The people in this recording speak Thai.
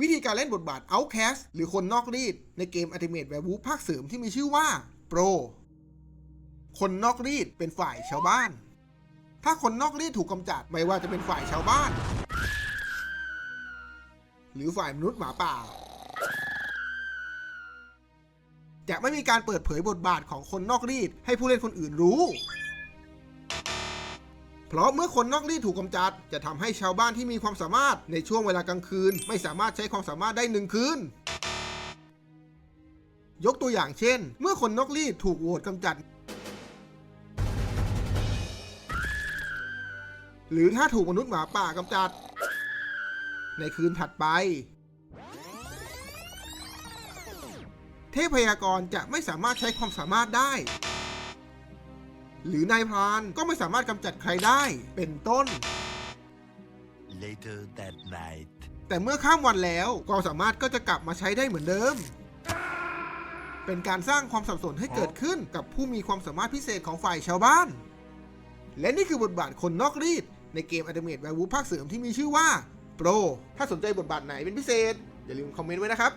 วิธีการเล่นบทบาท Outcast หรือคนนอกรีดในเกม Ultimate Werewolf ภาคเสริมที่มีชื่อว่า Pro คนนอกรีดเป็นฝ่ายชาวบ้าน ถ้าคนนอกรีดถูกกำจัดไม่ว่าจะเป็นฝ่ายชาวบ้าน หรือฝ่ายมนุษย์หมาป่า จะไม่มีการเปิดเผยบทบาทของคนนอกรีดให้ผู้เล่นคนอื่นรู้ เพราะเมื่อคนนอกรีดถูกกำจัด จะทำให้ชาวบ้านที่มีความสามารถในช่วงเวลากลางคืน ไม่สามารถใช้ความสามารถได้หนึ่งคืนยกตัวอย่างเช่น เมื่อคนนอกรีดถูกโหวตกำจัด หรือถ้าถูกมนุษย์หมาป่ากำจัด ในคืนถัดไป เทพยากรจะไม่สามารถใช้ความสามารถได้ หรือนายพรานก็ไม่สามารถกำจัดใครได้เป็นต้น Later that night. แต่เมื่อข้ามวันแล้วความสามารถก็จะกลับมาใช้ได้เหมือนเดิม เป็นการสร้างความสับสนให้เกิดขึ้นกับผู้มีความสามารถพิเศษของฝ่ายชาวบ้าน และนี่คือบทบาทคนนอกรีด ในเกม a อ t เม e แวร์วูภาคเสริมที่มีชื่อว่า Pro ถ้าสนใจบทบาทไหนเป็นพิเศษ อย่าลืมคอมเมนต์ไว้นะครับ